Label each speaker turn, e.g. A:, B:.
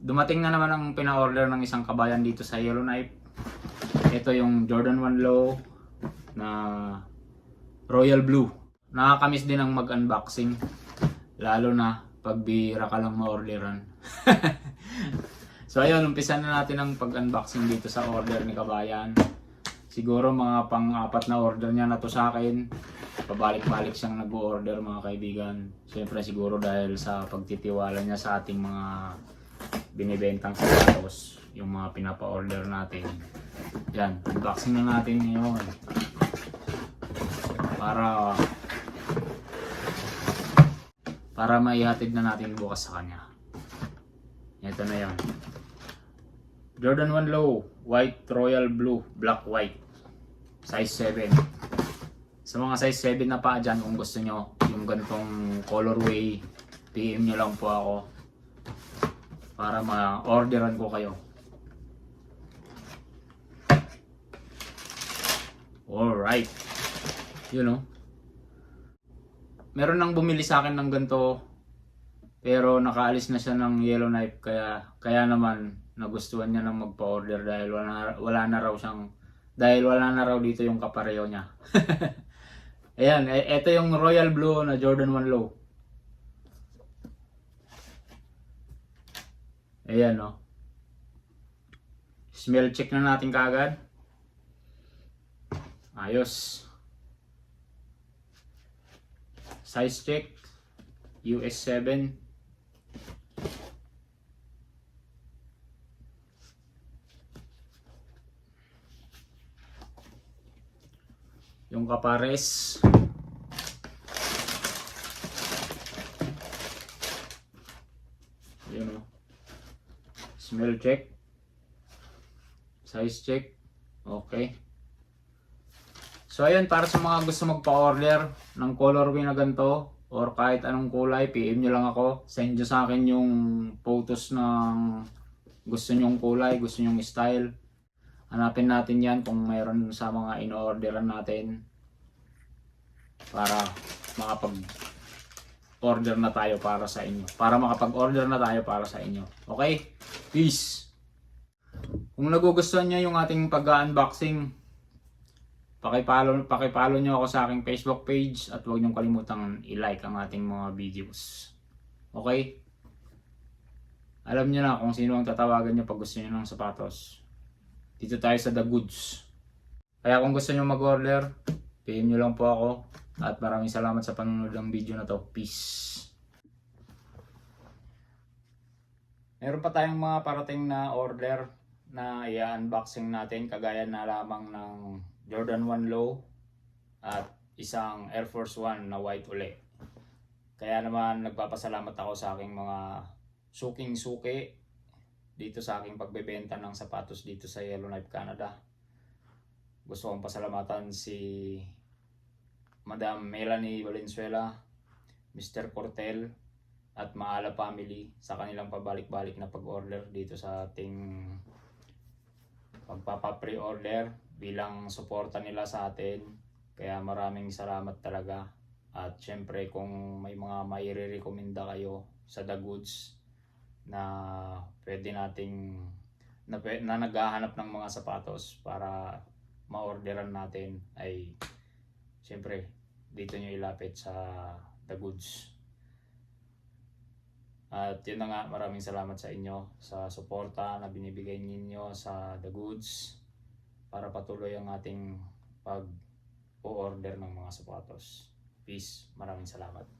A: dumating na naman ang pina-order ng isang kabayan dito sa Yellowknife. Ito yung Jordan 1 Low na Royal Blue. Nakakamiss din ang mag-unboxing. Lalo na pag bihira ka lang ma-orderan. so ayun, umpisa na natin ang pag-unboxing dito sa order ni Kabayan. Siguro mga pang-apat na order niya na to sa akin. Pabalik-balik siyang nag-order mga kaibigan. Siyempre siguro dahil sa pagtitiwala niya sa ating mga binibentang sapatos, yung mga pinapa-order natin. Yan, unboxing na natin ngayon. Para para maihatid na natin bukas sa kanya. Ito na yan. Jordan 1 Low, white, royal blue, black white. Size 7. Sa mga size 7 na pa dyan, kung gusto nyo, yung ganitong colorway, PM nyo lang po ako. Para ma-orderan ko kayo. Alright. You know. Meron nang bumili sa akin ng ganito pero nakaalis na siya ng Yellowknife kaya kaya naman nagustuhan niya nang magpa-order dahil wala, wala na raw siyang dahil wala na raw dito yung kapareho niya. Ayan, e- ito yung Royal Blue na Jordan 1 Low. Ayan, no. Smell check na natin kaagad. Ayos. Size check. US 7. Yung kapares. Yun o. Smell check. Size check. Okay. So ayun, para sa mga gusto magpa-order ng colorway na ganito or kahit anong kulay, PM nyo lang ako. Send nyo sa akin yung photos ng gusto nyong kulay, gusto nyong style. Hanapin natin yan kung mayroon sa mga in-orderan natin para makapag order na tayo para sa inyo. Para makapag-order na tayo para sa inyo. Okay? Peace! Kung nagugustuhan nyo yung ating pag-unboxing, pakipalo, pakipalo nyo ako sa aking Facebook page at huwag nyo kalimutang i-like ang ating mga videos. Okay? Alam nyo na kung sino ang tatawagan nyo pag gusto nyo ng sapatos. Dito tayo sa The Goods. Kaya kung gusto nyo mag-order, PM nyo lang po ako. At maraming salamat sa panonood ng video na to. Peace! Meron pa tayong mga parating na order na i-unboxing natin kagaya na lamang ng Jordan 1 Low at isang Air Force 1 na white uli. Kaya naman nagpapasalamat ako sa aking mga suking-suki dito sa aking pagbebenta ng sapatos dito sa Yellowknife, Canada. Gusto kong pasalamatan si Madam Melanie Valenzuela, Mr. Cortel, at Maala Family sa kanilang pabalik-balik na pag-order dito sa ating pagpapa-pre-order bilang suporta nila sa atin. Kaya maraming salamat talaga. At syempre kung may mga maire-recommenda kayo sa The Goods na pwede nating na, na naghahanap ng mga sapatos para ma-orderan natin ay syempre dito nyo ilapit sa The Goods. At yun na nga, maraming salamat sa inyo sa suporta na binibigay ninyo sa The Goods para patuloy ang ating pag-order ng mga sapatos. Peace. Maraming salamat.